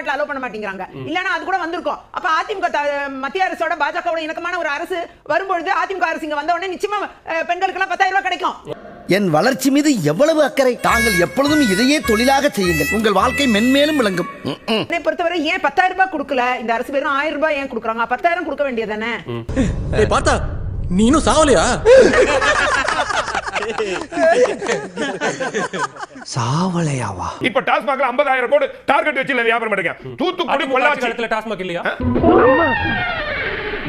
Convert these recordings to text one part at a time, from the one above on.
தமிழ்நாட்டுல அலோ பண்ண மாட்டேங்கிறாங்க. இல்லனா அது கூட வந்திருக்கும். அப்ப அதிமுக மத்திய அரசோட பாஜகவோட இணக்கமான ஒரு அரசு வரும்பொழுது அதிமுக அரசு இங்க வந்த உடனே நிச்சயமா பெண்களுக்கு எல்லாம் பத்தாயிரம் ரூபாய் கிடைக்கும். என் வளர்ச்சி மீது எவ்வளவு அக்கறை தாங்கள் எப்பொழுதும் இதையே தொழிலாக செய்யுங்கள். உங்கள் வாழ்க்கை மென்மேலும் விளங்கும். என்னை பொறுத்தவரை ஏன் பத்தாயிரம் ரூபாய் கொடுக்கல? இந்த அரசு வெறும் ஆயிரம் ரூபாய் ஏன் கொடுக்குறாங்க? பத்தாயிரம் கொடுக்க வேண்டியதானே பார்த்தா நீனும் சாவலையா? சாவலையாவா? இப்ப டாஸ்மாக்ல 50000 கோடி டார்கெட் வச்சு இல்ல வியாபாரம் பண்ணுங்க தூத்துக்குடி பொள்ளாச்சி. காலத்துல டாஸ்மாக் இல்லையா?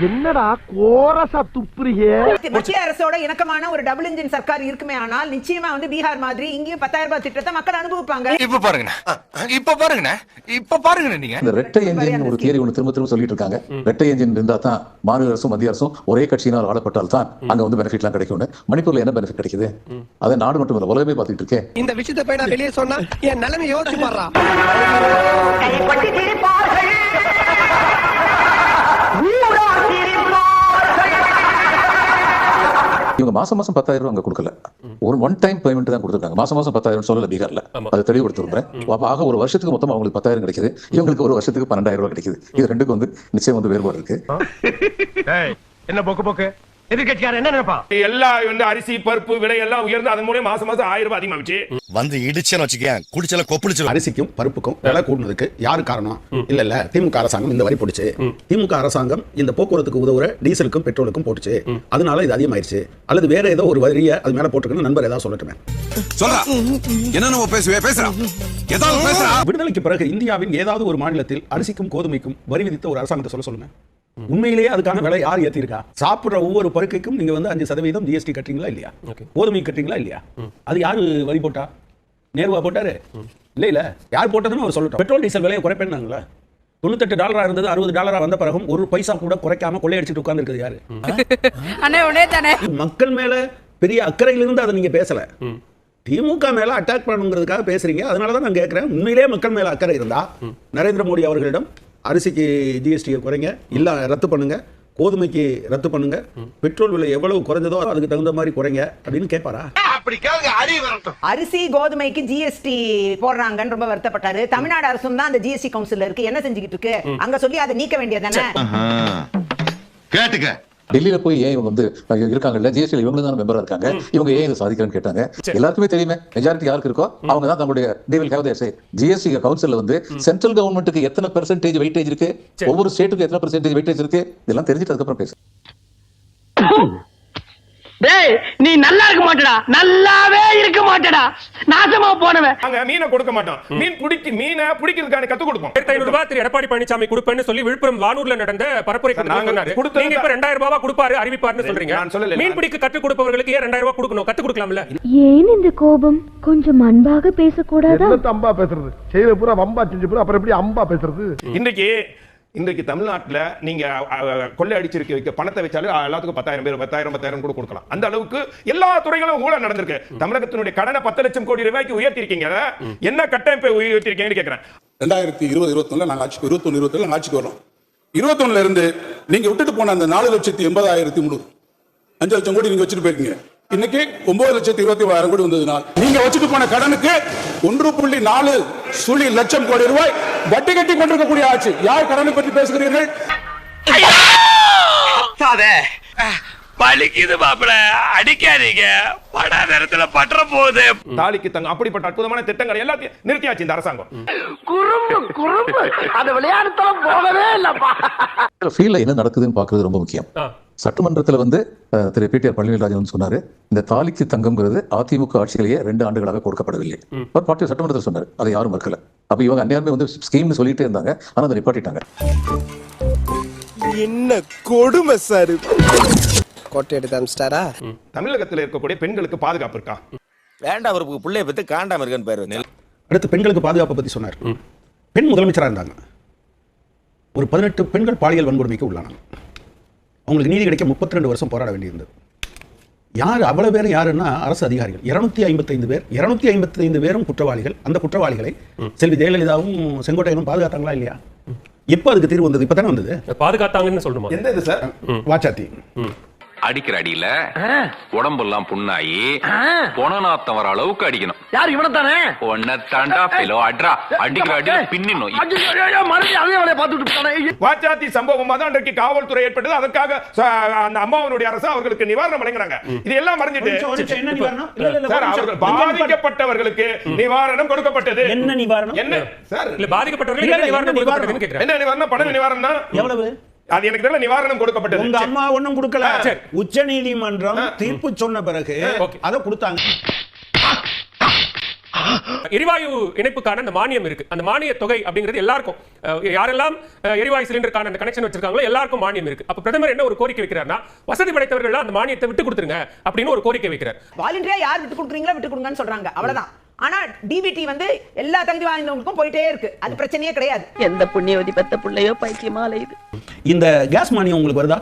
என்னடா கோரசா துப்புறியே மத்திய அரசோட இணக்கமான ஒரு டபுள் இன்ஜின் சர்க்கார் இருக்குமே ஆனால் நிச்சயமா வந்து பீகார் மாதிரி இங்கேயும் பத்தாயிரம் ரூபாய் திட்டத்தை மக்கள் அனுபவிப்பாங்க. இப்ப பாருங்கண்ணே. இப்ப பாருங்கண்ணே. இப்ப பாருங்கண்ணே நீங்க. இந்த ரெட்டை என்ஜின் ஒரு தியரி ஒன்று திரும்ப திரும்ப சொல்லிட்டு இருக்காங்க. ரெட்டை என்ஜின் இருந்தா தான் மாநில அரசும் மத்திய அரசும் ஒரே கட்சியினால் ஆளப்பட்டால் தான் அங்க வந்து பெனிஃபிட்லாம் கிடைக்கும்னு. மணிப்பூர்ல என்ன பெனிஃபிட் கிடைக்குது? அதை நாடு மட்டும் இல்ல உலகமே பார்த்துட்டு இருக்கேன். இந்த விஷயத்தை போய் நான் வெளியே சொன்னா என் நிலைமை யோசிச்சு பாடுறா இவங்க மாசம் மாசம் பத்தாயிரம் ரூபாய் அங்க கொடுக்கல. ஒரு ஒன் டைம் பேமெண்ட் தான் கொடுத்துருக்காங்க. மாசம் மாசம் பத்தாயிரம் சொல்லல பீகார்ல. அதை தெளிவுபடுத்திருந்தேன் அப்ப ஆக ஒரு வருஷத்துக்கு மொத்தம் அவங்களுக்கு பத்தாயிரம் கிடைக்குது. இவங்களுக்கு ஒரு வருஷத்துக்கு பன்னெண்டாயிரம் ரூபாய் கிடைக்குது. இது ரெண்டுக்கும் வந்து நிச்சயம் வந்து வேறுபாடு இருக்கு. என்ன போக்கு போக்கு? எதிர்கட்சியார் என்ன நினைப்பா? எல்லா வந்து அரிசி பருப்பு விலை எல்லாம் உயர்ந்து அதன் மூலியம் மாசம் மாசம் ஆயிரம் ரூபாய் அதிகமாச்சு வந்து இடிச்சேன்னு வச்சுக்கேன் குடிச்சல கொப்பளிச்சு அரிசிக்கும் பருப்புக்கும் விலை கூடுனதுக்கு யாரு காரணம்? இல்ல இல்ல திமுக அரசாங்கம் இந்த வரி போட்டுச்சு. திமுக அரசாங்கம் இந்த போக்குவரத்துக்கு உதவுற டீசலுக்கும் பெட்ரோலுக்கும் போட்டுச்சு. அதனால இது அதிகமாயிருச்சு. அல்லது வேற ஏதோ ஒரு வரியை அது மேல போட்டுக்கணும் நண்பர் ஏதாவது சொல்லட்டுமே. சொல்றா. என்ன பேசுவே பேசுறா. ஏதாவது பேசுறா. விடுதலைக்கு பிறகு இந்தியாவின் ஏதாவது ஒரு மாநிலத்தில் அரிசிக்கும் கோதுமைக்கும் வரி விதித்த ஒரு அரசாங்கத்தை சொல்ல சொல்லுங்க. உண்மையிலேயே அதுக்கான விலை யார் ஏத்திருக்கா சாப்பிடுற ஒவ்வொரு பருக்கைக்கும் நீங்க வந்து அஞ்சு சதவீதம் ஜிஎஸ்டி கட்டுறீங்களா இல்லையா? கோதுமை கட்டுறீங்களா இல்லையா? அது யாரு வரி போட்டா? நேருவா போட்டாரு? இல்ல இல்ல. யார் போட்டதுன்னு அவர் சொல்லட்டும். பெட்ரோல் டீசல் விலையை குறைப்பேன்னாங்களா? தொண்ணூத்தெட்டு டாலரா இருந்தது அறுபது டாலரா வந்த பிறகும் ஒரு பைசா கூட குறைக்காம கொள்ளையடிச்சிட்டு உட்கார்ந்து யாரு? அண்ணே உடனே தானே. மக்கள் மேல பெரிய அக்கறையிலிருந்து அதை நீங்க பேசல. திமுக மேல அட்டாக் பண்ணுங்கிறதுக்காக பேசுறீங்க. அதனால தான் நான் கேட்கிறேன் உண்மையிலேயே மக்கள் மேல அக்கறை இருந்தா நரேந்திர மோடி அவர்களிடம் அரிசிக்கு ஜிஎஸ்டியை குறைங்க. இல்ல ரத்து பண்ணுங்க. கோதுமைக்கு ரத்து பண்ணுங்க. பெட்ரோல் விலை எவ்வளவு குறைஞ்சதோ அதுக்கு தகுந்த மாதிரி குறைங்க அப்படின்னு கேட்பாரா? அரிசி கோதுமைக்கு ஜிஎஸ்டி போடுறாங்கன்னு ரொம்ப வருத்தப்பட்டாரு. தமிழ்நாடு அரசும் தான் அந்த ஜிஎஸ்டி கவுன்சில்ல இருக்கு. என்ன செஞ்சுக்கிட்டு இருக்கு? அங்க சொல்லி அதை நீக்க வேண்டியதானே கேட்டுக்க. டெல்லியில போய் ஏன் இவங்க வந்து இருக்காங்கல்ல? ஜிஎஸ்டி இவங்க தான் மெம்பரா இருக்காங்க. இவங்க ஏன் இதை சாதிக்கலன்னு கேட்டாங்க. எல்லாருக்குமே தெரியுமே மெஜாரிட்டி யாருக்கு இருக்கோ அவங்க தான் will have their say. GST கவுன்சில்ல வந்து சென்ட்ரல் கவர்மெண்ட்டுக்கு எத்தனை பெர்சன்டேஜ் வெயிட்டேஜ் இருக்கு? ஒவ்வொரு ஸ்டேட்டுக்கு எத்தனை பெர்சன்டேஜ் வெயிட்டேஜ் இருக்கு? இதெல்லாம் தெரிஞ்சுட்டு அதுக்கப்புறம் பேசு டேய் நீ நல்லா இருக்க மாட்டடா. நல்லாவே இருக்க மாட்டடா. நாசமா போனவன். நாங்க மீனை கொடுக்க மாட்டோம். மீன் பிடிக்க மீனை பிடிக்கிறதுக்கான கத்து கொடுப்போம். ஆயிரத்தி ஐநூறு ரூபாய் திரு எடப்பாடி பழனிசாமி கொடுப்பேன்னு சொல்லி விழுப்புரம் வானூர்ல நடந்த பரப்புரை நாங்க கொடுத்தது நீங்க இப்ப ரெண்டாயிரம் ரூபாய் கொடுப்பாரு அறிவிப்பாருன்னு சொல்றீங்க. நான் சொல்லல. மீன் பிடிக்க கற்றுக் கொடுப்பவர்களுக்கு ஏன் ரெண்டாயிரம் ரூபாய் கொடுக்கணும்? கத்து கொடுக்கலாம்ல. ஏன் இந்த கோபம்? கொஞ்சம் அன்பாக பேசக்கூடாதா? அம்பா பேசுறது? செய்யற பூரா வம்பா செஞ்சு பூரா அப்புறம் எப்படி அம்பா பேசுறது? இன்றைக்கு இன்றைக்கு தமிழ்நாட்டுல நீங்க அஹ், அஹ், கொள்ளை அடிச்சிருக்க வைக்க பணத்தை வச்சாலே எல்லாத்துக்கும் பத்தாயிரம் பேர் பத்தாயிரம் பத்தாயிரம் கூட கொடுக்கலாம். அந்த அளவுக்கு எல்லா துறைகளும் ஊழல் நடந்திருக்கு. தமிழகத்தினுடைய கடனை பத்து லட்சம் கோடி ரூபாய்க்கு உயர்த்திருக்கீங்க என்ன கட்டமைப்பை உயர்த்திருக்கீங்கன்னு கேட்கிறேன் ரெண்டாயிரத்தி இருபது இருபத்தொன்னுல நாங்க ஆட்சிக்கு இருபத்தொன்னு இருபத்தி நாங்க ஆட்சிக்கு வரோம் இருபத்தொன்னுல இருந்து நீங்க விட்டுட்டு போன அந்த நாலு லட்சத்தி எண்பதாயிரத்தி முந்நூறு அஞ்சு லட்சம் கோடி நீங்க வச்சுட்டு போயிருக்கீங்க. இன்னைக்கு ஒன்பது லட்சத்தி இருபத்தி ஓராயிரம் கோடி வந்ததுனால் நீங்க வச்சுட்டு போன கடனுக்கு ஒன்று புள்ளி நாலு சுழி லட்சம் கோடி ரூபாய் வட்டி கட்டி கொண்டிருக்கக்கூடிய ஆட்சி. யார் கடனை பற்றி பேசுகிறீர்கள்? பழிக்குது மாப்பிள. அடிக்காதீங்க. படா நேரத்துல பற்ற போகுது. தாலிக்கு தங்க அப்படிப்பட்ட அற்புதமான திட்டங்கள் எல்லாத்தையும் நிறுத்தியாச்சு இந்த அரசாங்கம். குறும்பு குறும்பு. அந்த விளையாட்டுத்தலம் போகவே இல்லப்பா. ஃபீல்ட்ல என்ன நடக்குதுன்னு பார்க்கிறது ரொம்ப முக்கியம். சட்டமன்றத்துல வந்து திரு பிடிஆர் பழனிவேல்ராஜன் வந்து சொன்னாரு இந்த தாலிக்கு தங்கம்ங்கிறது அதிமுக ஆட்சியிலேயே ரெண்டு ஆண்டுகளாக கொடுக்கப்படவில்லை. பட் பாட்டி சட்டமன்றத்தில் சொன்னாரு அதை யாரும் மறுக்கல. அப்ப இவங்க அந்நேரமே வந்து ஸ்கீம்னு சொல்லிட்டே இருந்தாங்க ஆனா அதை நிப்பாட்டிட்டாங்க. என்ன கொடுமை சார் கோட்டை எடுத்து அமிச்சிட்டாரா தமிழகத்தில் இருக்கக்கூடிய பெண்களுக்கு பாதுகாப்பு இருக்கா? வேண்டாம் அவருக்கு பிள்ளைய பத்தி காண்டாம இருக்கன்னு பேரு அடுத்து பெண்களுக்கு பாதுகாப்பை பத்தி சொன்னார். பெண் முதலமைச்சரா இருந்தாங்க. ஒரு பதினெட்டு பெண்கள் பாலியல் வன்கொடுமைக்கு உள்ளானாங்க. அவங்களுக்கு நீதி கிடைக்க முப்பத்தி ரெண்டு வருஷம் போராட வேண்டியிருந்தது. யார் அவ்வளவு பேர் யாருன்னா அரசு அதிகாரிகள். இருநூத்தி ஐம்பத்தைந்து பேர் இருநூத்தி ஐம்பத்தைந்து பேரும் குற்றவாளிகள். அந்த குற்றவாளிகளை செல்வி ஜெயலலிதாவும் செங்கோட்டையனும் பாதுகாத்தாங்களா இல்லையா? எப்போ அதுக்கு தீர்வு வந்தது? இப்போ தானே வந்தது? பாதுகாத்தாங்கன்னு சொல்லணுமா எந்த இது சார்? வாச்சாத்தி. அடிக்கிற அடியில உடம்பெல்லாம் புண்ணாயி பொணநாத்தம் வர அளவுக்கு அடிக்கணும். யார் இவனை தானே ஒன்ன தாண்டா பிலோ அட்ரா அடிக்கிற அடியில பின்னிடணும். மறுபடியும் அதே வேலையை பார்த்துட்டு. வாச்சாத்தி சம்பவமா தான் இன்றைக்கு காவல்துறை ஏற்பட்டது. அதற்காக ச- அந்த அம்மாவனுடைய அரசு அவர்களுக்கு நிவாரணம் வழங்குறாங்க இது எல்லாம் மறைஞ்சிட்டு. பாதிக்கப்பட்டவர்களுக்கு நிவாரணம் கொடுக்கப்பட்டது. என்ன நிவாரணம்? என்ன? சார். பாதிக்கப்பட்டவர்களுக்கு நிவாரணம் என்ன கொடுக்கப்பட்டதுன்னு கேக்குறேன். என்ன நிவாரணம்? பண நிவாரணம் எவ்வளவு? அது எனக்கு தெரியல நிவாரணம் கொடுக்கப்பட்டது. உங்க அம்மா ஒண்ணும் கொடுக்கல. உச்ச நீதிமன்றம் தீர்ப்பு சொன்ன பிறகு. அதை கொடுத்தாங்க. எரிவாயு இணைப்புக்கான அந்த மானியம் இருக்கு. அந்த மானிய தொகை அப்படிங்கிறது எல்லாருக்கும் யாரெல்லாம் எரிவாயு சிலிண்டருக்கான அந்த கனெக்ஷன் வச்சிருக்காங்களோ எல்லாருக்கும் மானியம் இருக்கு. அப்ப பிரதமர் என்ன ஒரு கோரிக்கை வைக்கிறார்னா வசதி படைத்தவர்கள் அந்த மானியத்தை விட்டு கொடுத்துருங்க அப்படின்னு ஒரு கோரிக்கை வைக்கிறார். வாலண்டியரா யார் விட்டு கொடுக்குறீங்களோ விட்டு கொடுங்கன்னு சொல்றாங்க. அவ்வளவுதான். ஆனா டிபிடி வந்து எல்லா தகுதி வாய்ந்தவங்களுக்கும் போயிட்டே இருக்கு. அது பிரச்சனையே கிடையாது. எந்த புண்ணியவதி பெத்த புள்ளையோ பைத்தியமா அலையுது இந்த கேஸ் மானியம் உங்களுக்கு வருதா?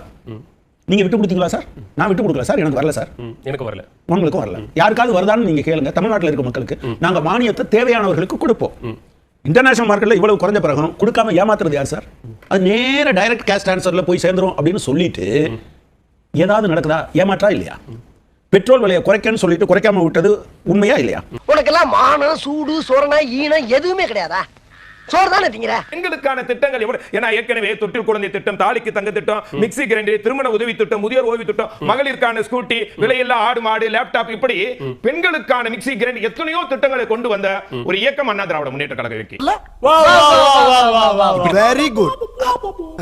நீங்க விட்டு கொடுத்தீங்களா சார் நான் விட்டு கொடுக்கல சார் எனக்கு வரல சார் எனக்கு வரல. உங்களுக்கும் வரல. யாருக்காவது வருதான்னு நீங்க கேளுங்க. தமிழ்நாட்டில் இருக்க மக்களுக்கு நாங்க மானியத்தை தேவையானவர்களுக்கு கொடுப்போம். இன்டர்நேஷனல் மார்க்கெட்ல இவ்வளவு குறைஞ்ச பிறகும் கொடுக்காம ஏமாத்துறது யார் சார் அது நேர டைரக்ட் கேஷ் ட்ரான்ஸ்ஃபர்ல போய் சேர்ந்துரும் அப்படின்னு சொல்லிட்டு ஏதாவது நடக்குதா? ஏமாற்றா இல்லையா? பெட்ரோல் விலையை குறைக்கன்னு சொல்லிட்டு குறைக்காம விட்டது உண்மையா இல்லையா? உனக்கெல்லாம் மானம் சூடு சொரணை ஈனம் எதுவுமே கிடையாதா? சோறு தானே திங்கிற? பெண்களுக்கான திட்டங்கள் எவ்வளவு? ஏன்னா ஏற்கனவே தொட்டில் குழந்தை திட்டம் தாலிக்கு தங்க திட்டம் மிக்ஸி கிரைண்டர் திருமண உதவி திட்டம் முதியோர் ஓய்வு திட்டம் மகளிருக்கான ஸ்கூட்டி விலையில்லா ஆடு மாடு லேப்டாப் இப்படி பெண்களுக்கான மிக்ஸி கிரைண்டர் எத்தனையோ திட்டங்களை கொண்டு வந்த ஒரு இயக்கம் அண்ணா திராவிட முன்னேற்ற கழக இயக்கி வெரி குட்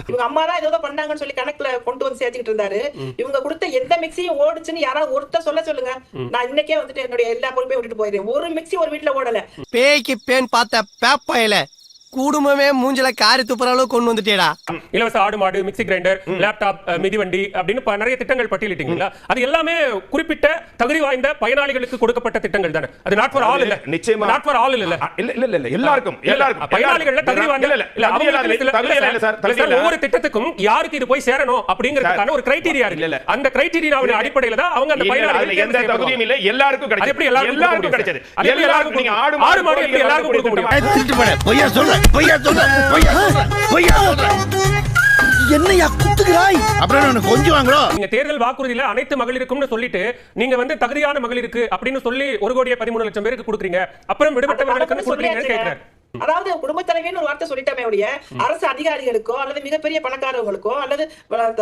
இவங்க அம்மா தான் ஏதோ பண்ணாங்கன்னு சொல்லி கணக்குல கொண்டு வந்து சேர்த்துக்கிட்டு இருந்தாரு. இவங்க கொடுத்த எந்த மிக்சியும் ஓடுச்சுன்னு யாராவது ஒருத்தர் சொல்ல சொல்லுங்க. நான் இன்னைக்கே வந்துட்டு என்னுடைய எல்லா பொறுப்பையும் விட்டுட்டு போயிருந்தேன் ஒரு மிக்ஸி ஒரு வீட்டுல ஓடல. பேய்க்கு பேன் பார்த்த பேப்பாயில குடும்பமே மூஞ்சில காரி துப்புற அளவுக்கு கொண்டு வந்துட்டேடா இலவச ஆடு மாடு மிக்ஸி கிரைண்டர் லேப்டாப் மிதிவண்டி அப்படின்னு நிறைய திட்டங்கள் பட்டியலிட்டீங்களா? அது எல்லாமே குறிப்பிட்ட தகுதி வாய்ந்த பயனாளிகளுக்கு கொடுக்கப்பட்ட திட்டங்கள் தானே. அது நாட் ஃபார் ஆல் இல்ல. நிச்சயமா. நாட் ஃபார் ஆல் இல்ல. இல்ல இல்ல இல்ல எல்லாருக்கும் எல்லாருக்கும். பயனாளிகள்ல தகுதி வாய்ந்த இல்ல இல்ல இல்ல. ஒவ்வொரு திட்டத்துக்கும் யாருக்கு இது போய் சேரணும் அப்படிங்கிறதுக்கான ஒரு கிரைட்டீரியா இல்ல, இல்ல. இருக்கு அந்த கிரைட்டீரியாவின் அடிப்படையில தான் அவங்க அந்த பயனாளிகள் எந்த தகுதியும். இல்ல. எல்லாருக்கும் அது எப்படி கிடைச்சது. எல்லாருக்கும் கிடைச்சது எல்லாருக்கும் நீங்க ஆடு மாடு எப்படி எல்லாருக்கும் கொடுக்க முடியும்? பொய்யா சொல்ற பொய்யா பொய்யா பொய்யா என்னையா குத்துகிறாய்? அப்புறம் என்ன கொஞ்சம் வாங்குறோ? நீங்க தேர்தல் வாக்குறுதியில அனைத்து மகளிருக்கும்னு சொல்லிட்டு நீங்க வந்து தகுதியான மகளிருக்கு அப்படின்னு சொல்லி ஒரு கோடியே பதிமூணு லட்சம் பேருக்கு கொடுக்குறீங்க. அப்புறம் விடுபட்டவர்களுக்கு கொடுக்குறீங்கன்னு கேட்கிறார் அதாவது குடும்ப தலைவின்னு ஒரு வார்த்தை சொல்லிட்டாமே ஒழிய அரசு அதிகாரிகளுக்கோ அல்லது மிகப்பெரிய பணக்காரவங்களுக்கோ அல்லது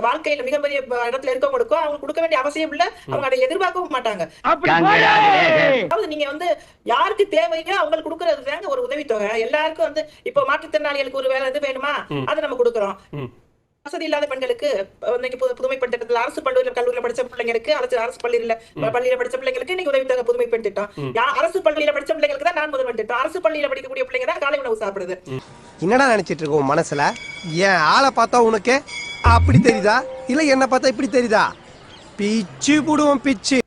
வாழ்க்கையில மிகப்பெரிய இடத்துல இருக்கவங்களுக்கோ அவங்க கொடுக்க வேண்டிய அவசியம் இல்ல. அவங்க அதை எதிர்பார்க்கவும் மாட்டாங்க. அதாவது நீங்க வந்து யாருக்கு தேவையோ அவங்களுக்கு கொடுக்கறது தாங்க ஒரு உதவித்தொகை. எல்லாருக்கும் வந்து இப்போ மாற்றுத்திறனாளிகளுக்கு ஒரு வேலை இது வேணுமா? அதை நம்ம கொடுக்கறோம். வசதி இல்லாத பெண்களுக்கு இன்னைக்கு புது- புதுமை பெண் திட்டத்தில் அரசு பள்ளியில கல்லூரியில படிச்ச பிள்ளைங்களுக்கு அரசு அரசு பள்ளியில பள்ளியில படிச்ச பிள்ளைங்களுக்கு இன்னைக்கு உதவித்தொகை புதுமை பெண் திட்டம். அரசு பள்ளியில படிச்ச பிள்ளைங்களுக்கு தான் நான் முதல்வன் திட்டம். அரசு பள்ளியில படிக்கக்கூடிய பிள்ளைங்க தான் காலை உணவு சாப்பிடுது என்னடா நினைச்சிட்டு இருக்க உன் மனசுல? ஏன் ஆளை பார்த்தா உனக்கு அப்படி தெரியுதா? இல்ல என்ன பார்த்தா இப்படி தெரியுதா? பிச்சு புடுவோம் பிச்சு.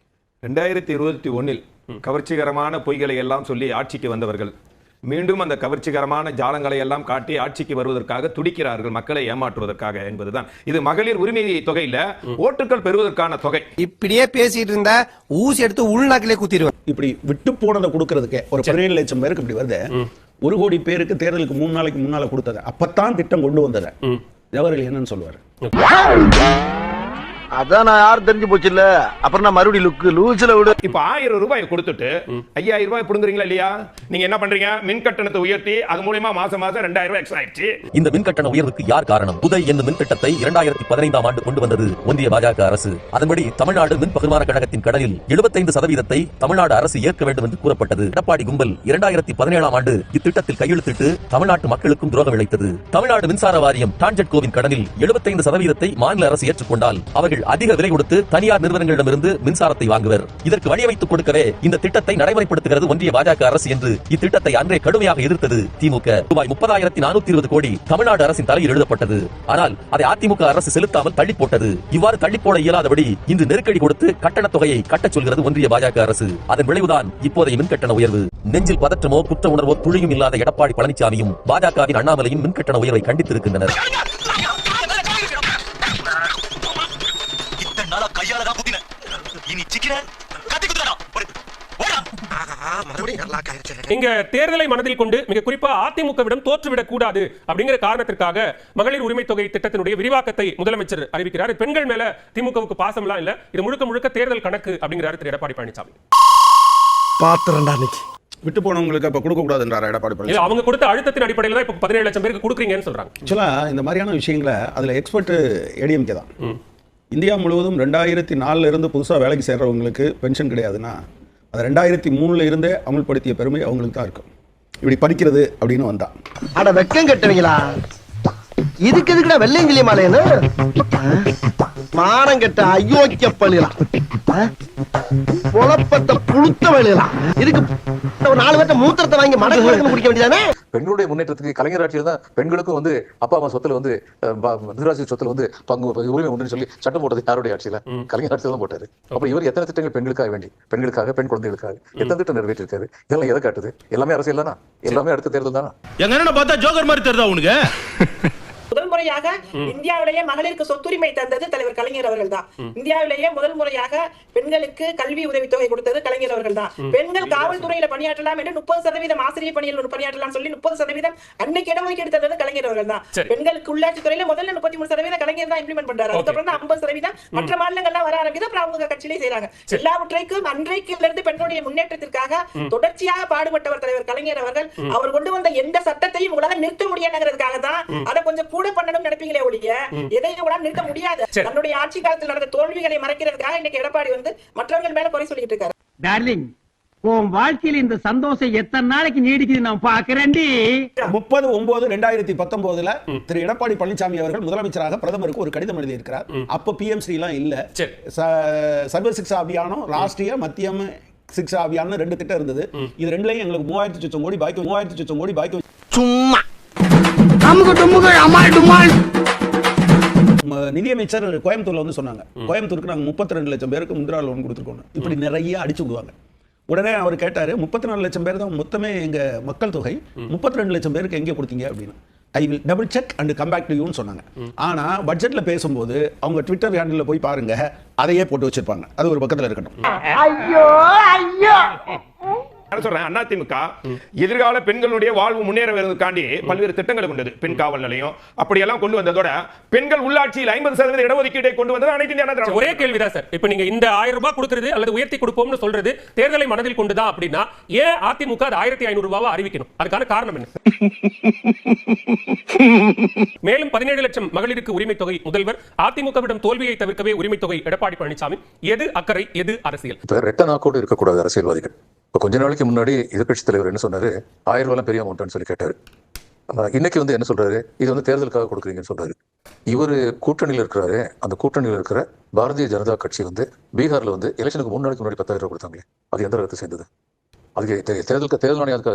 ரெண்டாயிரத்தி இருபத்தி ஒன்னில் கவர்ச்சிகரமான பொய்களை எல்லாம் சொல்லி ஆட்சிக்கு வந்தவர்கள். மீண்டும் அந்த கவர்ச்சிகரமான ஜாலங்களை எல்லாம் காட்டி ஆட்சிக்கு வருவதற்காக துடிக்கிறார்கள் மக்களை ஏமாற்றுவதற்காக என்பதுதான். இது மகளிர் உரிமை தொகையில ஓட்டுகள் பெறுவதற்கான தொகை. இப்படியே பேசிட்டு இருந்தா ஊசி எடுத்து உள்நாக்கிலே குத்திடுவேன். இப்படி விட்டு போனதை கொடுக்கறதுக்கே ஒரு பதினேழு லட்சம் பேருக்கு இப்படி வருது. ஒரு கோடி பேருக்கு தேர்தலுக்கு மூணு நாளைக்கு முன்னால கொடுத்தது. அப்பத்தான் திட்டம் கொண்டு வந்தது. ஜவஹர்லால் என்னன்னு சொல்லுவாரு. அதான் நான் யாரும் தெரிஞ்சு போச்சு இல்ல அப்புறம் நான் மறுபடியும் லுக்கு லூசில விடு. இப்ப ஆயிரம் ரூபாய் கொடுத்துட்டு ஐயாயிரம் ரூபாய் புடுங்குறீங்களா இல்லையா? நீங்க என்ன பண்றீங்க? மின் கட்டணத்தை உயர்த்தி அது மூலியமா மாசம் மாசம் ரெண்டாயிரம் ரூபாய் எக்ஸ்ட்ரா ஆயிடுச்சு. இந்த மின்கட்டண உயர்வுக்கு யார் காரணம்? புதை என்னும் மின் திட்டத்தை இரண்டாயிரத்தி பதினைந்தாம் ஆண்டு கொண்டு வந்தது ஒன்றிய பாஜக அரசு. அதன்படி தமிழ்நாடு மின் பகிர்மான கழகத்தின் கடனில் 75% சதவீதத்தை தமிழ்நாடு அரசு ஏற்க வேண்டும் என்று கூறப்பட்டது. எடப்பாடி கும்பல் இரண்டாயிரத்தி பதினேழாம் ஆண்டு இத்திட்டத்தில் கையெழுத்திட்டு தமிழ்நாட்டு மக்களுக்கும் துரோகம் இழைத்தது. தமிழ்நாடு மின்சார வாரியம் டான்ஜெட்கோவின் கடனில் 75% சதவீதத்தை மாநில அரசு ஏற்றுக்கொண்டால் அவர்கள் அவர்கள் அதிக விலை கொடுத்து தனியார் நிறுவனங்களிடமிருந்து மின்சாரத்தை வாங்குவர். இதற்கு வழியமைத்துக் கொடுக்கவே இந்த திட்டத்தை நடைமுறைப்படுத்துகிறது ஒன்றிய பாஜக அரசு என்று இத்திட்டத்தை அன்றே கடுமையாக எதிர்த்தது திமுக. ரூபாய் முப்பதாயிரத்தி நானூத்தி இருபது கோடி தமிழ்நாடு அரசின் தலையில் எழுதப்பட்டது. ஆனால் அதை அதிமுக அரசு செலுத்தாமல் தள்ளி போட்டது இவ்வாறு தள்ளி போட இயலாதபடி இன்று நெருக்கடி கொடுத்து கட்டணத் தொகையை கட்டச் சொல்கிறது ஒன்றிய பாஜக அரசு. அதன் விளைவுதான் இப்போதைய மின்கட்டண உயர்வு. நெஞ்சில் பதற்றமோ குற்ற உணர்வோ துளியும் இல்லாத எடப்பாடி பழனிசாமியும் பாஜகவின் அண்ணாமலையின் மின்கட்டண உயர்வை கண்டித்திருக்கின்றனர். இனி சிக்கிறேன் கத்தி குத்துறா மறுபடியும் நல்லா காய்ச்சல் நீங்க தேர்தலை மனதில் கொண்டு மிக குறிப்பா அதிமுகவிடம் தோற்றுவிடக் கூடாது அப்படிங்கிற காரணத்திற்காக மகளிர் உரிமை தொகை திட்டத்தினுடைய விரிவாக்கத்தை முதலமைச்சர் அறிவிக்கிறார். பெண்கள் மேல திமுகவுக்கு பாசம்லாம் இல்ல. இது முழுக்க முழுக்க தேர்தல் கணக்கு அப்படிங்கிறாரு திரு. எடப்பாடி பழனிசாமி பாத்துறேன்டா இன்னைக்கு விட்டு போனவங்களுக்கு அப்ப கொடுக்க கூடாதுன்றார் எடப்பாடி இல்ல பழனிசாமி அவங்க கொடுத்த அழுத்தத்தின் அடிப்படையில் தான் இப்ப பதினேழு லட்சம் பேருக்கு கொடுக்குறீங்கன்னு சொல்றாங்க. ஆக்சுவலா இந்த மாதிரியான விஷயங்களை அதுல எக்ஸ்பர்ட் ஏடிஎம்கே தான். இந்தியா முழுவதும் ரெண்டாயிரத்தி நாலில் இருந்து புதுசாக வேலைக்கு சேர்கிறவங்களுக்கு பென்ஷன் கிடையாதுன்னா அது ரெண்டாயிரத்தி மூணில் இருந்தே அமல்படுத்திய பெருமை அவங்களுக்கு தான் இருக்கும். இப்படி படிக்கிறது அப்படின்னு வந்தான் அட வெக்கம் கட்டுவீங்களா? இதுக்கு எதுக்குடா வெள்ளையங்கிலி மாலையன்னு மானம் கெட்ட அயோக்கிய பள்ளிலாம் பொழப்பத்தை புழுத்த வழியலாம் இதுக்கு நாலு பேர்த்த மூத்திரத்தை வாங்கி மடக்கு மடக்கு குடிக்க வேண்டியதானே? பெண்களுடைய முன்னேற்றத்துக்கு கலைஞர் ஆட்சியில் தான் பெண்களுக்கும் வந்து அப்பா அம்மா சொத்துல வந்து மிருகராசி சொத்துல வந்து பங்கு உரிமை உண்டுன்னு சொல்லி சட்டம் போட்டது யாருடைய ஆட்சியில? கலைஞர் ஆட்சியில் தான் போட்டாரு. அப்ப இவர் எத்தனை திட்டங்கள் பெண்களுக்காக வேண்டி பெண்களுக்காக பெண் குழந்தைகளுக்காக எத்தனை திட்டம் நிறைவேற்றிருக்காரு? இதெல்லாம் எதை காட்டுது? எல்லாமே அரசியல் தானா? எல்லாமே அடுத்த தேர்தல் தானா? எங்க என்ன பார்த்தா ஜோக்கர் மாதிரி தெரியுதா உனக்கு? முறையாக இந்தியாவிலேயே மகளிருக்கு சொத்துரிமை தந்தது தலைவர் கலைஞர் அவர்கள் தான் இந்தியாவிலேயே முதல் முறையாக பெண்களுக்கு கல்வி உதவித்தொகை கொடுத்தது கலைஞர் அவர்கள் தான் பெண்கள் காவல்துறையில பணியாற்றலாம் என்று முப்பது சதவீதம் ஆசிரியர் பணியில் பணியாற்றலாம் சொல்லி முப்பது சதவீதம் அன்னைக்கு இடஒதுக்கீடு தந்தது கலைஞர் அவர்கள் தான். பெண்களுக்கு உள்ளாட்சி துறையில முதல்ல முப்பத்தி மூணு சதவீதம் கலைஞர் தான் இம்ப்ளிமெண்ட் பண்றாரு. அதுக்கப்புறம் தான் ஐம்பது சதவீதம். மற்ற மாநிலங்கள்லாம் வர ஆரம்பிக்குது. அப்புறம் அவங்க கட்சியிலே செய்றாங்க. எல்லாவற்றைக்கும் அன்றைக்குல இருந்து பெண்களுடைய முன்னேற்றத்திற்காக தொடர்ச்சியாக பாடுபட்டவர் தலைவர் கலைஞர் அவர்கள். அவர் கொண்டு வந்த எந்த சட்டத்தையும் உங்களால நிறுத்த முடியாதுங்கிறதுக்காக தான் அதை கொஞ்சம் கூட பண்ணணும் நினைப்பீங்களே ஒழிய எதையும் உங்களால நிறுத்த முடியாது. தன்னுடைய ஆட்சி காலத்தில் நடந்த தோல்விகளை மறைக்கிறதுக்காக இன்னைக்கு எடப்பாடி வந்து மற்றவர்கள் மேல குறை சொல்லிட்டு இருக்காரு. டார்லிங் உன் வாழ்க்கையில இந்த சந்தோஷம் எத்தனை நாளைக்கு நீடிக்குது நான் பாக்குறேன்டி முப்பது ஒன்பது ரெண்டாயிரத்தி பத்தொன்பதுல திரு எடப்பாடி பழனிசாமி அவர்கள் முதலமைச்சராக பிரதமருக்கு ஒரு கடிதம் எழுதியிருக்கிறார். அப்ப பிஎம் ஸ்ரீலாம் இல்ல. சரி. ச- சர்வ சிக்ஷா அபியானம் ராஷ்டிரிய மத்தியம் சிக்ஷா அபியானம் ரெண்டு திட்டம் இருந்தது. இது ரெண்டுலயும் எங்களுக்கு மூவாயிரத்தி சொச்சம் கோடி பாக்கி மூவாயிரத்தி சொச்சம் கோடி பாக்கி சும்மா. அமுக்கு டுமுக்கு அமால் டுமால். ம- நிதியமைச்சர் கோயம்புத்தூர்ல வந்து சொன்னாங்க. கோயம்புத்தூருக்கு நாங்க முப்பத்தி ரெண்டு லட்சம் பேருக்கு முந்திரா லோன் கொடுத்துருக்கோம் இப்படி நிறைய அடிச்சு விடுவாங்க. உடனே அவர் கேட்டாரு முப்பத்தி நாலு லட்சம் பேர் தான் மொத்தமே எங்க மக்கள் தொகை. முப்பத்தி ரெண்டு லட்சம் பேருக்கு எங்கே கொடுத்தீங்க? அப்படின்னு. I will double check and come back to யூன்னு சொன்னாங்க. ஆனா பட்ஜெட்ல பேசும்போது அவங்க ட்விட்டர் ஹேண்டில் போய் பாருங்க அதையே போட்டு வச்சிருப்பாங்க. அது ஒரு பக்கத்துல இருக்கட்டும். ஐயோ ஐயோ. நான் சொல்றேன் அதிமுக எதிர்கால பெண்களுடைய வாழ்வு முன்னேற வருவதற்காண்டி பல்வேறு திட்டங்களை கொண்டது. பெண் காவல் நிலையம் அப்படியெல்லாம் கொண்டு வந்ததோட பெண்கள் உள்ளாட்சியில் ஐம்பது சதவீத இடஒதுக்கீட்டை கொண்டு வந்தது அனைத்து இந்திய அண்ணா ஒரே கேள்விதான் சார். இப்ப நீங்க இந்த ஆயிரம் ரூபாய் கொடுக்கறது அல்லது உயர்த்தி கொடுப்போம்னு சொல்றது தேர்தலை மனதில் கொண்டுதான் அப்படின்னா ஏன் அதிமுக அது ஆயிரத்தி ஐநூறு ரூபாவா அறிவிக்கணும். அதுக்கான காரணம் என்ன? மேலும் பதினேழு லட்சம் மகளிருக்கு உரிமை தொகை முதல்வர் அதிமுகவிடம் தோல்வியை தவிர்க்கவே உரிமை தொகை எடப்பாடி பழனிசாமி. எது அக்கறை எது அரசியல்? இப்ப ரெட்ட நாக்கோடு இருக்கக்கூடாது அரசியல்வாதிகள். இப்ப கொஞ்ச நாளைக்கு முன்னாடி எதிர்க்கட்சி தலைவர் என்ன சொன்னாரு? ஆயிரம் ரூபாய் பெரிய அமௌண்ட்னு சொல்லி கேட்டாரு. இன்னைக்கு வந்து என்ன சொல்றாரு? இது வந்து தேர்தலுக்காக கொடுக்குறீங்கன்னு சொல்றாரு. இவர் கூட்டணியில் இருக்கிறாரு. அந்த கூட்டணியில் இருக்கிற பாரதிய ஜனதா கட்சி வந்து பீகார்ல வந்து எலெக்ஷனுக்கு மூணு நாளைக்கு முன்னாடி பத்தாயிரம் ரூபாய் கொடுத்தாங்களே. அது எந்த ரகத்தை சேர்ந்தது? அதுக்கு தேர்தலுக்கு தேர்தல் ஆணையம் அதுக்கு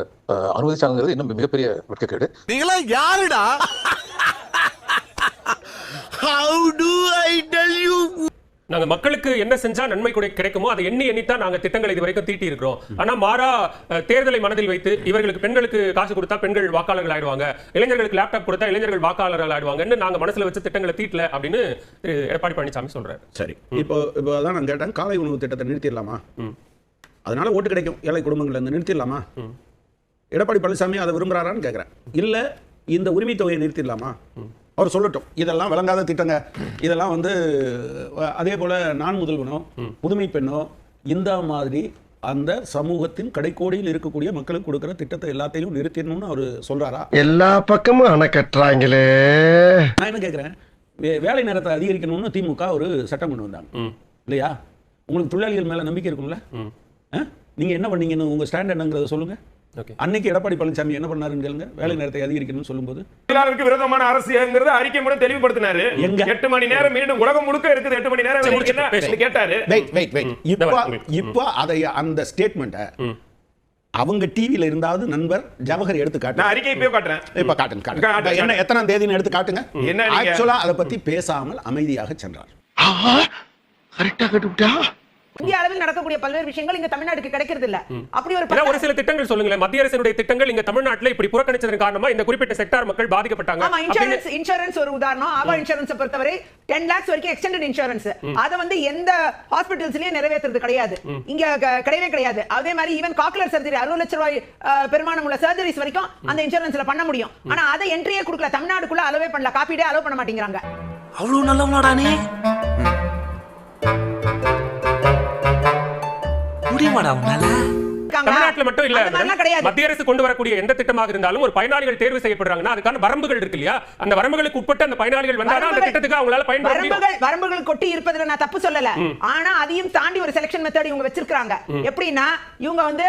அனுமதிச்சாங்கிறது இன்னும் மிகப்பெரிய வெட்கக்கேடு. நீங்களா யாருடா? டெல் யூ நாங்க மக்களுக்கு என்ன செஞ்சா நன்மை கிடை- கிடைக்குமோ அதை எண்ணி எண்ணித்தான் நாங்க திட்டங்களை இது வரைக்கும் தீட்டி இருக்கிறோம் ஆனா மாறா தேர்தலை மனதில் வைத்து இவர்களுக்கு பெண்களுக்கு காசு கொடுத்தா பெண்கள் வாக்காளர்கள் ஆயிடுவாங்க. இளைஞர்களுக்கு லேப்டாப் கொடுத்தா இளைஞர்கள் வாக்காளர்கள் ஆயிடுவாங்கன்னு நாங்க மனசுல வச்சு திட்டங்களை தீட்டல அப்படின்னு எடப்பாடி பழனிசாமி சொல்றாரு. சரி. இப்போ இப்போ அதான் நான் கேட்டேன். காலை உணவு திட்டத்தை நிறுத்திடலாமா? அதனால ஓட்டு கிடைக்கும். ஏழை குடும்பங்கள்ல இருந்து நிறுத்திடலாமா? எடப்பாடி பழனிசாமி அதை விரும்புறாரான்னு கேட்குறேன் இல்ல இந்த உரிமை தொகையை நிறுத்திடலாமா அவர் சொல்லட்டும் இதெல்லாம் விளங்காத திட்டங்க. இதெல்லாம் வந்து அதே போல நான் முதல்வனோ புதுமை பெண்ணோ இந்த மாதிரி அந்த சமூகத்தின் கடைக்கோடியில் இருக்கக்கூடிய மக்களுக்கு கொடுக்குற திட்டத்தை எல்லாத்தையும் நிறுத்திடணும்னு அவர் சொல்றாரா? எல்லா பக்கமும் அணை கட்டுறாங்களே. நான் என்ன கேட்குறேன் வேலை நேரத்தை அதிகரிக்கணும்னு திமுக ஒரு சட்டம் கொண்டு வந்தாங்க. இல்லையா? உங்களுக்கு தொழிலாளிகள் மேல நம்பிக்கை இருக்கும்ல? ஆ? நீங்க என்ன பண்ணீங்கன்னு உங்க ஸ்டாண்ட் என்னங்கிறத சொல்லுங்க. Okay. அன்னைக்கு எடப்பாடி பழனிசாமி என்ன பண்ணாருன்னு கேளுங்க. வேலை நேரத்தை அதிகரிக்கணும்னு சொல்லும்போது. தொழிலாளருக்கு விரோதமான அரசுங்கிறத அறிக்கை மூலம் தெளிவுபடுத்தினாரு. எங்க? எட்டு மணி நேரம் மீண்டும் உலகம் முழுக்க இருக்குது. எட்டு மணி நேரம். கேட்டாரு. வெயிட் வெயிட் வெயிட் இப்போ. இப்போ அதை அந்த ஸ்டேட்மெண்ட்டை அவங்க டிவியில இருந்தாவது நண்பர் ஜவஹர் எடுத்து நான் காட்டு அறிக்கை இப்பயே காட்டுறேன். இப்ப காட்டுங்க காட்டுங்க. காட்டு, என்ன எத்தனாம் தேதின்னு எடுத்து காட்டுங்க. என்ன ஆக்சுவலா அதை பத்தி பேசாமல் அமைதியாக சென்றார். கரெக்டா கட்டுவிட்டா? இந்திய அளவில் நடக்கக்கூடிய பல்வேறு விஷயங்கள் இங்க தமிழ்நாட்டுக்கு கிடைக்கிறது இல்ல அப்படி ஒரு ஒரு சில திட்டங்கள் சொல்லுங்களேன். மத்திய அரசினுடைய திட்டங்கள் இங்க தமிழ்நாட்டுல இப்படி புறக்கணிச்சதன் காரணமா இந்த குறிப்பிட்ட செக்டார் மக்கள் பாதிக்கப்பட்டாங்க. ஆமா இன்சூரன்ஸ் இன்சூரன்ஸ் ஒரு உதாரணம். ஆவா இன்சூரன்ஸ் பொறுத்தவரை டென் லேக்ஸ் வரைக்கும் எக்ஸ்டெண்டட் இன்சூரன்ஸ் அதை வந்து எந்த ஹாஸ்பிட்டல்ஸ்லயும் நிறைவேற்றுறது கிடையாது. இங்க கிடையவே கிடையாது. அதே மாதிரி ஈவன் காக்லர் சர்ஜரி அறுபது லட்சம் ரூபாய் பெருமானம் உள்ள சர்ஜரிஸ் வரைக்கும் அந்த இன்சூரன்ஸ்ல பண்ண முடியும். ஆனா அதை என்ட்ரியே கொடுக்கல. தமிழ்நாடுக்குள்ள அலோவே பண்ணல. காப்பீடே அலோவ் பண்ண மாட்டேங்கிறாங்க. அவ்வளவு நல்லவனாடா நீ? முடியுமாடா உன்னால? தமிழ்நாட்டுல மட்டும் இல்ல. மத்திய அரசு கொண்டு வரக்கூடிய எந்த திட்டமாக இருந்தாலும் ஒரு பயனாளிகள் தேர்வு செய்யப்படுறாங்கன்னா அதுக்கான வரம்புகள் இருக்கு இல்லையா? அந்த வரம்புகளுக்கு உட்பட்ட அந்த பயனாளிகள் வந்தாதான் அந்த திட்டத்துக்கு அவங்களால பயன்பட முடியும். வரம்புகள் கொட்டி இருப்பதுல நான் தப்பு சொல்லல. ஆனா அதையும் தாண்டி ஒரு செலக்ஷன் மெத்தட் இவங்க வச்சிருக்காங்க எப்படின்னா இவங்க வந்து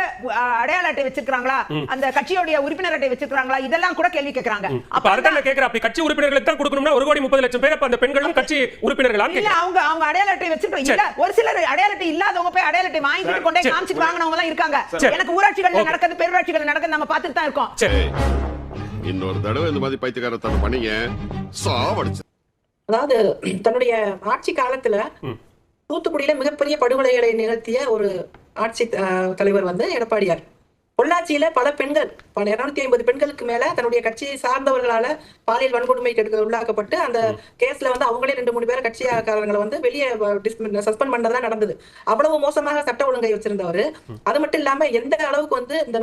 அடையாள அட்டை வச்சிருக்காங்களா அந்த கட்சியோட உறுப்பினர் அட்டை வச்சிருக்காங்களா இதெல்லாம் கூட கேள்வி கேக்குறாங்க. அப்ப அதுதான் நான் கேக்குறேன் அப்படி கட்சி உறுப்பினர்களுக்கு தான் கொடுக்கணும்னா ஒரு கோடி முப்பது லட்சம் பேர் அப்ப அந்த பெண்களும் கட்சி உறுப்பினர்களான்னு இல்ல. அவங்க அவங்க அடையாள அட்டை வச்சிருக்கோம் இல்ல ஒரு சிலர் அடையாள அட்டை இல்லாதவங்க போய் அடையாள அட்டை வாங்கிட்டு கொண்டே. காமிச்சிட்டு வாங்கினவங்க எல்லாம் இருக்காங்க. எனக்கு ஊராட்சிகள்ல Okay. நடக்குது பேரூராட்சிகள்ல நடக்குது நம்ம பார்த்துட்டு தான் இருக்கோம். சரி. இன்னொரு தடவை இந்த மாதிரி பைத்தியக்காரத்தனம் பண்ணீங்க. சாவடிச்சு. அதாவது தன்னுடைய ஆட்சி காலத்துல தூத்துக்குடியில மிகப்பெரிய படுகொலைகளை நிகழ்த்திய ஒரு ஆட்சி தலைவர் வந்து எடப்பாடியார். பொள்ளாச்சியில பல பெண்கள் பல இருநூத்தி ஐம்பது பெண்களுக்கு மேல தன்னுடைய கட்சியை சார்ந்தவர்களால பாலியல் வன்கொடுமைக்கு உள்ளாக்கப்பட்டு அந்த கேஸ்ல வந்து அவங்களே ரெண்டு மூணு பேர் கட்சிக்காரங்களை வந்து வெளியே சஸ்பெண்ட் பண்ணதான் நடந்தது. அவ்வளவு மோசமாக சட்ட ஒழுங்கை வச்சிருந்தவர். அது மட்டும் இல்லாம எந்த அளவுக்கு வந்து இந்த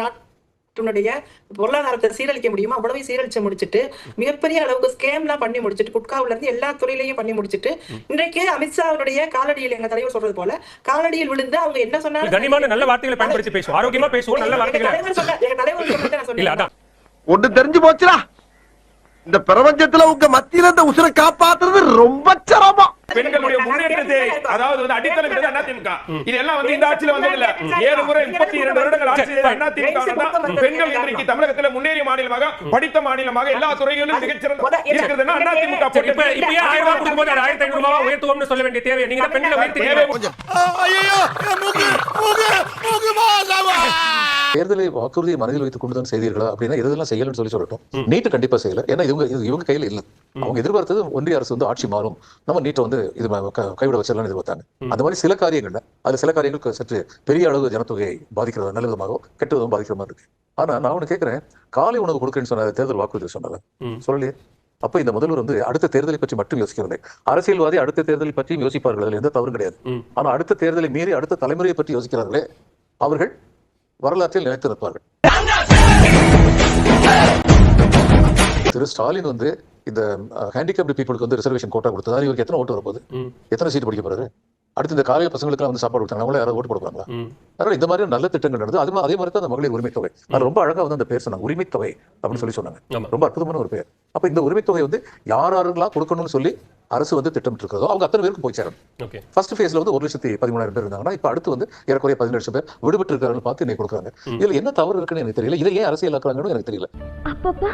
நாட்டினுடைய பொருளாதாரத்தை சீரழிக்க முடியுமோ அவ்வளவு சீரழிச்சு முடிச்சிட்டு மிகப்பெரிய அளவுக்கு ஸ்கேம்லாம் பண்ணி முடிச்சிட்டு குட்காவுல இருந்து எல்லா துறையிலையும் பண்ணி முடிச்சிட்டு இன்றைக்கு அமித்ஷா அவருடைய காலடியில் எங்க தலைவர் சொல்றது போல காலடியில் விழுந்து அவங்க என்ன சொன்னாலும் நல்ல வார்த்தைகளை பயன்படுத்தி பேசுவோம். ஆரோக்கியமா பேசுவோம் நல்ல வார்த்தைகளை. ஒண்ணு தெரிஞ்சு போச்சுடா. இந்த பிரபஞ்சத்துல உங்க மத்தியில இந்த உசுரை காப்பாத்துறது ரொம்ப சிரமம். பெண்களுடைய முன்னேற்றத்தை அதாவது வந்து அடித்தளம் என்பது அதிமுக இது எல்லாம் வந்து இந்த ஆட்சியில வந்தது இல்ல ஏழு முறை முப்பத்தி இரண்டு வருடங்கள் ஆட்சி செய்த அதிமுக பெண்கள் இன்றைக்கு தமிழகத்துல முன்னேறிய மாநிலமாக படித்த மாநிலமாக எல்லா துறைகளிலும் மிகச்சிறந்த இருக்கிறதுன்னா அதிமுக இப்ப இப்ப ஆயிரம் ரூபாய் கொடுக்கும்போது அது ஆயிரத்தி ஐநூறு ரூபாய் உயர்த்துவோம்னு சொல்ல வேண்டிய தேவை. நீங்க பெண்களை உயர்த்தி தேர்தலை வாக்குறுதியை மனதில் வைத்துக் கொண்டு தான் செய்தீர்களா அப்படின்னா இதெல்லாம் செய்யலன்னு சொல்லி சொல்லட்டும். நீட்டு கண்டிப்பா செய்யல. ஏன்னா இவங்க இவங்க கையில இல்ல. அவங்க எதிர்பார்த்தது ஒன்றிய அரசு வந்து ஆட்சி மாறும். நம்ம நீட்டை வந்து இது கைவிட வச்சிடலாம்னு எதிர்பார்த்தாங்க. அந்த மாதிரி சில காரியங்கள்ல அது சில காரியங்கள் சற்று பெரிய அளவு ஜனத்தொகையை பாதிக்கிறது நல்ல விதமாகவோ கெட்ட விதமாக பாதிக்கிற மாதிரி இருக்கு. ஆனா நான் ஒண்ணு கேட்கிறேன் காலை உணவு கொடுக்குறேன்னு சொன்ன தேர்தல் வாக்குறுதி சொன்னாங்க சொல்லலையே. அப்ப இந்த முதல்வர் வந்து அடுத்த தேர்தலை பற்றி மட்டும் யோசிக்கவில்லை. அரசியல்வாதி அடுத்த தேர்தலை பற்றியும் யோசிப்பார்கள். அதில் எந்த தவறும் கிடையாது. ஆனா அடுத்த தேர்தலை மீறி அடுத்த தலைமுறையை பற்றி யோசிக்கிறார்களே. அவர்கள் வரலாற்றில் நிலைத்து நிற்பார்கள் திரு ஸ்டாலின் வந்து இந்த ஹேண்டிகேப்டு பீப்புளுக்கு வந்து ரிசர்வேஷன் கோட்டா கொடுத்ததா இவருக்கு எத்தனை ஓட்டு வரப்போகுது? எத்தனை சீட் படிக்க போறாரு? அடுத்து இந்த காலையில் பசங்களுக்கு வந்து சாப்பாடு கொடுத்தாங்க அவங்களே யாராவது ஓட்டு போடுவாங்களா? அதனால இந்த மாதிரி நல்ல திட்டங்கள் நடந்து அது அதே மாதிரி தான் அந்த மகளிர் உரிமை தொகை அது ரொம்ப அழகா வந்து அந்த பேர் சொன்னாங்க. உரிமை தொகை அப்படின்னு சொல்லி சொன்னாங்க. ரொம்ப அற்புதமான ஒரு பேர். அப்ப இந்த உரிமை தொகை வந்து யார் யாருக்கெல்லாம் கொடுக்கணும்னு சொல்லி அரசு வந்து திட்டமிட்டு இருக்கிறதோ அவங்க அத்தனை பேருக்கு போய் சேரணும். ஓகே. ஃபர்ஸ்ட் ஃபேஸ்ல வந்து ஒரு லட்சத்தி பதிமூணாயிரம் பேர் இருந்தாங்கன்னா இப்ப அடுத்து வந்து ஏறக்குறைய பதினேழு லட்சம் பேர் விடுபட்டு இருக்காங்கன்னு பார்த்து இன்னைக்கு கொடுக்குறாங்க. இதுல என்ன தவறு இருக்குன்னு எனக்கு தெரியல. இதை ஏன் அரசியல் ஆக்குறாங்கன்னு எனக்கு தெரியல. அப்பப்பா.